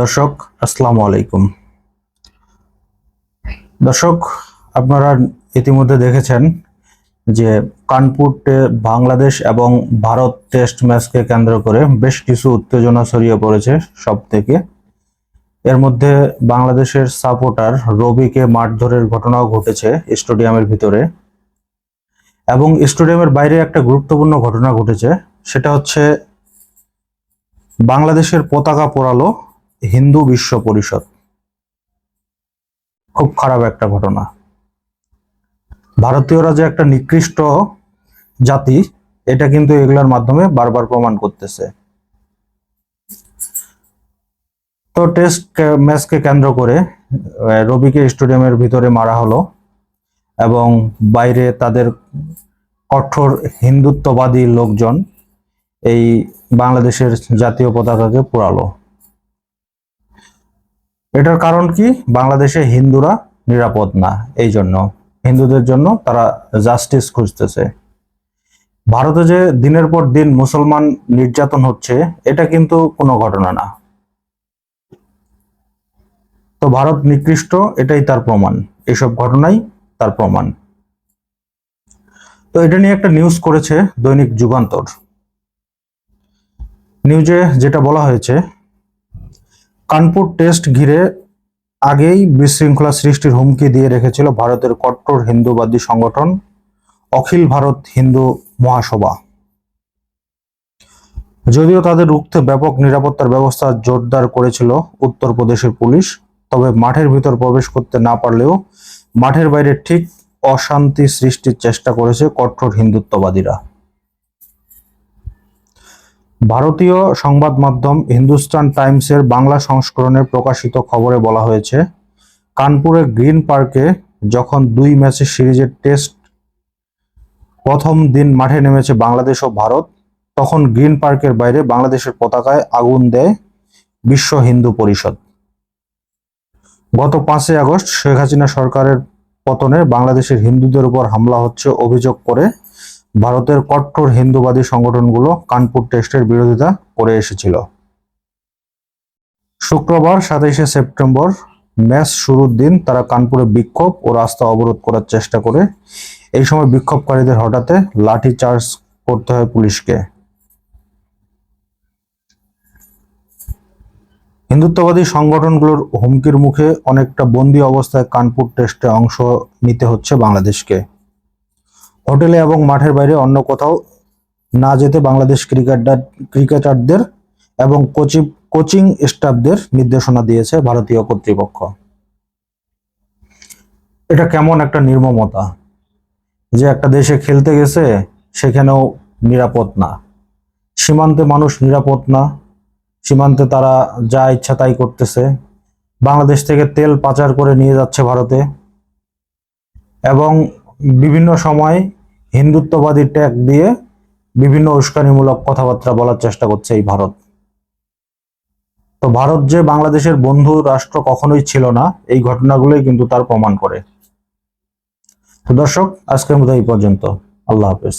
দর্শক, আসসালামু আলাইকুম। দর্শক, আপনারা ইতিমধ্যে দেখেছেন যে কানপুরে বাংলাদেশ এবং ভারত টেস্ট ম্যাচকে কেন্দ্র করে বেশ কিছু উত্তেজনা ছড়িয়ে পড়েছে সব থেকে এর মধ্যে বাংলাদেশের সাপোর্টার রবিকে মারধরের ঘটনাও ঘটেছে স্টেডিয়ামের ভিতরে। এবং স্টেডিয়ামের বাইরে একটা গুরুত্বপূর্ণ ঘটনা ঘটেছে, সেটা হচ্ছে বাংলাদেশের পতাকা পোড়ালো হিন্দু বিশ্ব পরিষদ। খুব খারাপ একটা ঘটনা। ভারতীয়রা যে একটা নিকৃষ্ট জাতি, এটা কিন্তু এগুলোর মাধ্যমে বারবার প্রমাণ করতেছে। তো টেস্ট ম্যাচকে কেন্দ্র করে রবিকে স্টেডিয়ামের ভিতরে মারা হলো এবং বাইরে তাদের কঠোর হিন্দুত্ববাদী লোকজন এই বাংলাদেশের জাতীয় পতাকাকে পোড়ালো। এটার কারণ কি? বাংলাদেশে হিন্দুরা নিরাপদ না, এই জন্য। হিন্দুদের জন্য তারা জাস্টিস খুঁজতেছে। ভারতে যে দিনের পর দিন মুসলমান নির্যাতন হচ্ছে, এটা কিন্তু কোনো ঘটনা না। তো ভারত নিকৃষ্ট, এটাই তার প্রমাণ। এসব ঘটনাই তার প্রমাণ। তো এটা নিয়ে একটা নিউজ করেছে দৈনিক যুগান্তর। নিউজে যেটা বলা হয়েছে কানপুর টেস্ট ঘিরে আগেই বিশৃঙ্খলা সৃষ্টির হুমকি দিয়ে রেখেছিল ভারতের কট্টর হিন্দুবাদী সংগঠন, অখিল ভারত হিন্দু মহাসভা। যদিও তাদের রুখতে ব্যাপক নিরাপত্তার ব্যবস্থা জোরদার করেছিল উত্তরপ্রদেশের পুলিশ, তবে মাঠের ভিতর প্রবেশ করতে না পারলেও মাঠের বাইরে ঠিক অশান্তি সৃষ্টির চেষ্টা করেছে কঠোর হিন্দুত্ববাদীরা। ভারতীয় সংবাদ মাধ্যম হিন্দুস্তান টাইমসের বাংলা সংস্করণে প্রকাশিত খবরে বলা হয়েছে কানপুরের গ্রিন পার্কে যখন দুই ম্যাচের সিরিজের টেস্ট প্রথম দিন মাঠে নেমেছে বাংলাদেশ ও ভারত, তখন গ্রিন পার্কের বাইরে বাংলাদেশের পতাকায় আগুন দেয় বিশ্ব হিন্দু পরিষদ। গত পাঁচই আগস্ট শেখ হাসিনা সরকারের পতনে বাংলাদেশের হিন্দুদের উপর হামলা হচ্ছে অভিযোগ করে ভারতের কট্টর হিন্দুবাদী সংগঠনগুলো কানপুর টেস্টের বিরোধিতা করে এসেছিল। শুক্রবার সাতাইশে সেপ্টেম্বর ম্যাচ শুরুর দিন তারা কানপুরে বিক্ষোভ ও রাস্তা অবরোধ করার চেষ্টা করে। এই সময় বিক্ষোভকারীদের হঠাতে লাঠি চার্জ করতে হয় পুলিশকে। হিন্দুত্ববাদী সংগঠনগুলোর হুমকির মুখে অনেকটা বন্দি অবস্থায় কানপুর টেস্টে অংশ নিতে হচ্ছে বাংলাদেশকে। হোটেলে এবং মাঠের বাইরে অন্য কোথাও না যেতে বাংলাদেশ ক্রিকেটার, ক্রিকেটারদের এবং কোচিং কোচিং স্টাফদের নির্দেশনা দিয়েছে ভারতীয় কর্তৃপক্ষ। এটা কেমন একটা নির্মমতা যে একটা দেশে খেলতে গেছে, সেখানেও নিরাপদ না। সীমান্তে মানুষ নিরাপদ না, সীমান্তে তারা যা ইচ্ছা তাই করতেছে। বাংলাদেশ থেকে তেল পাচার করে নিয়ে যাচ্ছে ভারতে। এবং বিভিন্ন সময় হিন্দুত্ববাদী ট্যাগ দিয়ে বিভিন্ন উস্কানিমূলক কথাবার্তা বলার চেষ্টা করছে এই ভারত। তো ভারত যে বাংলাদেশের বন্ধু রাষ্ট্র কখনোই ছিল না, এই ঘটনাগুলোই কিন্তু তার প্রমাণ করে। তো দর্শক, আজকের মতো এই পর্যন্ত। আল্লাহ হাফেজ।